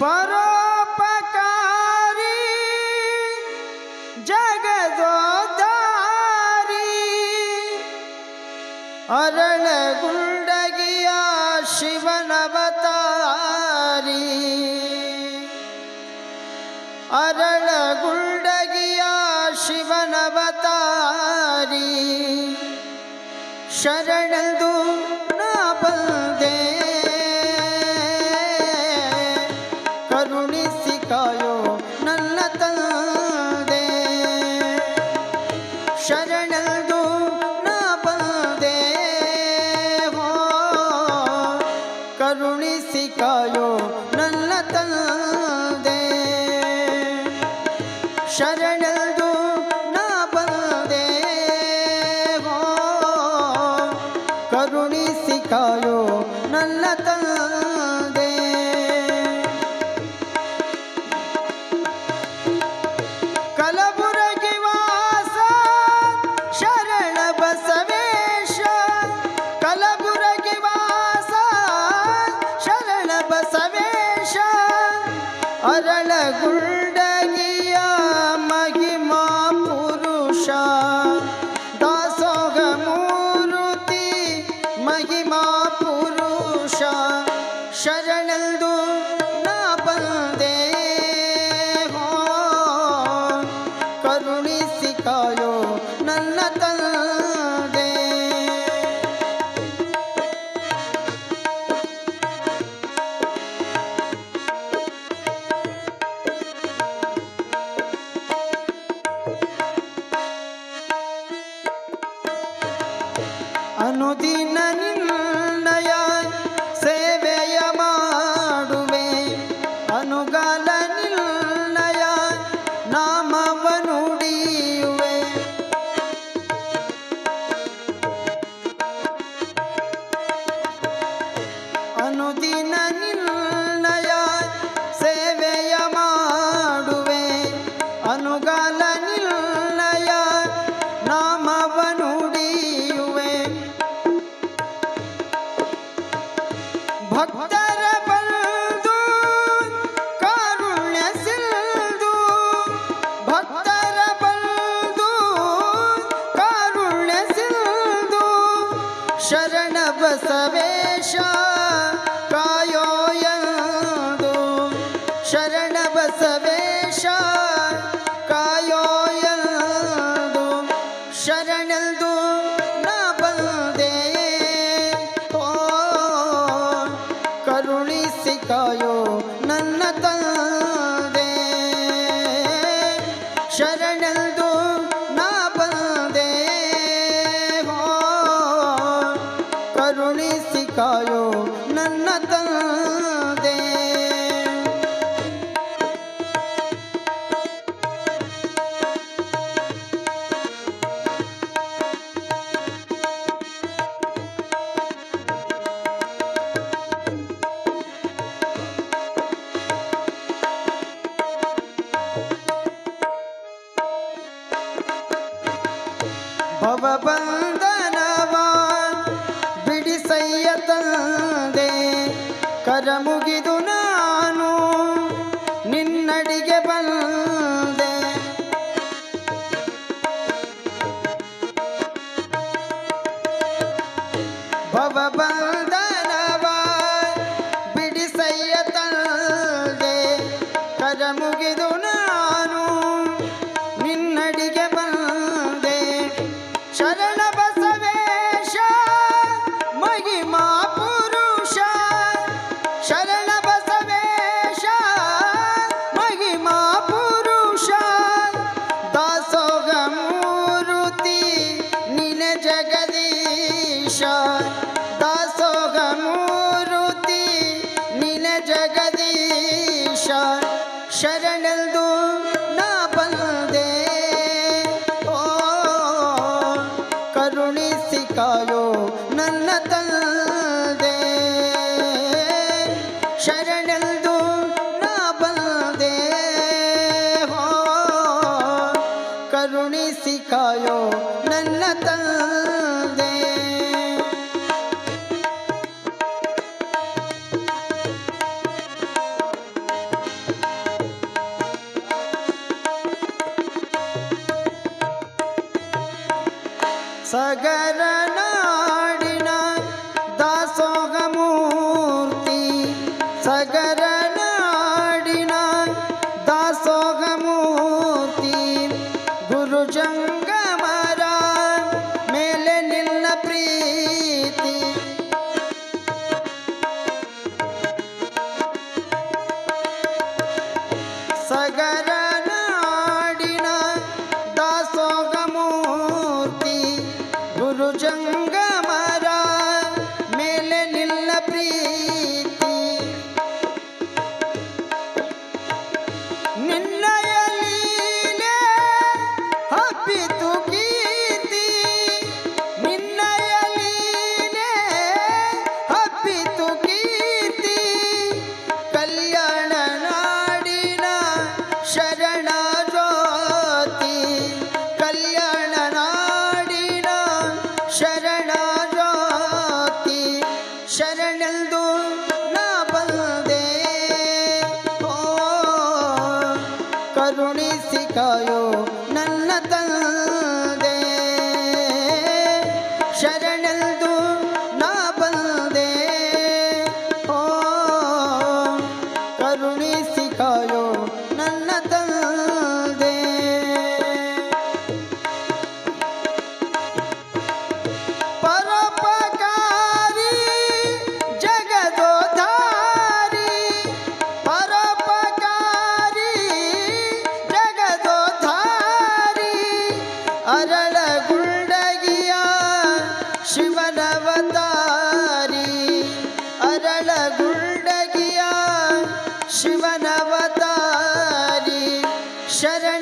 ಪರೋಪಕಾರಿ ಜಗದೋದಾರಿ ಅರಣಗುಂಡಗಿಯ ಶಿವನವತಾರಿ ಅರಣಗುಂಡಗಿಯ ಶಿವನವತಾರಿ ಶರಣೆಂದು ನಾ ಬಂದೆ ಕಾಯೋ ನನ್ನ ತಂದೆ. ಕಲಬುರಗಿ ವಾಸ ಶರಣ ಬಸವೇಶ. ಕಲಬುರಗಿ ವಾಸ ಶರಣ ಬಸವೇಶ. ಅರಳಗುಂಡಗಿಯ ಮಹಿಮಾ ಪುರುಷ. ಕರುಣಿಸಿ ಕಾಯೋ ನನ್ನ ತಂದೆ ಅನುದಿನ ಬಸವೇಶ ಕಾಯೋ ಎಂದು ಶರಣೆಂದು ನಾ ಬಂದೆ ಓ ಕರುಣಿಸಿ ಕಾಯೋ ನನ್ನ ತಂದೆ. ಕರ ಮುಗಿದು ನಾನು ನಿನ್ನಡಿಗೆ ಬಂದೆ. ಭವಬಂಧನವ ಬಿಡಿಸಯ್ಯ ತಂದೆ ಕರ ಮುಗಿದು ತಂದೆ ಶರಣೆಂದು ನಾ ಬಂದೆ. ಹೋ ಕರುಣಿಸಿ ಕಾಯೋ ನನ್ನ ತಂದೆ. ಸಗರನಾ भुजङ्ग ಶರಣೆಂದು